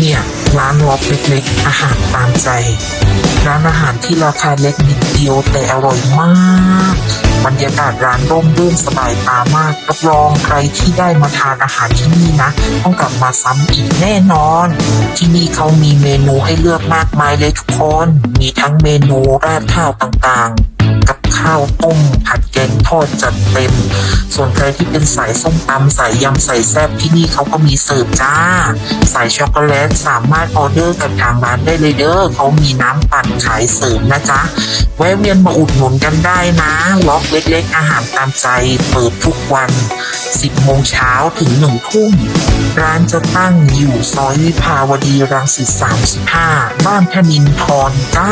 เนี่ย ร้านล็อบเล็กๆ อาหารตามใจ ร้านอาหารที่ราคาเล็กนิดเดียวแต่อร่อยมาก บรรยากาศร้านร่มรื่นสบายตามาก รับรองใครที่ได้มาทานอาหารที่นี่นะ ต้องกลับมาซ้ำอีกแน่นอน ที่นี่เขามีเมนูให้เลือกมากมายเลยทุกคน มีทั้งเมนูราดข้าวต่างๆ กับข้าวต้มผัดแกงทอดจัดเต็ม ส่วนใครที่เป็นสายส้มตำสายยำสายแซ่บที่นี่เขาก็มีเสิร์ฟจ้า สายช็อกโกแลตสามารถออเดอร์กับทางร้านได้เลยเด้อเขามีน้ำปั่นขายเสริมนะจ๊ะแวะเวียนมาอุดหนุนกันได้นะล็อกเล็กๆ อาหารตามใจเปิดทุกวัน 10โมงเช้าถึง1ทุ่มร้านจะตั้งอยู่ซอยวิภาวดีรังสิต35 บ้านธนินทรจ้า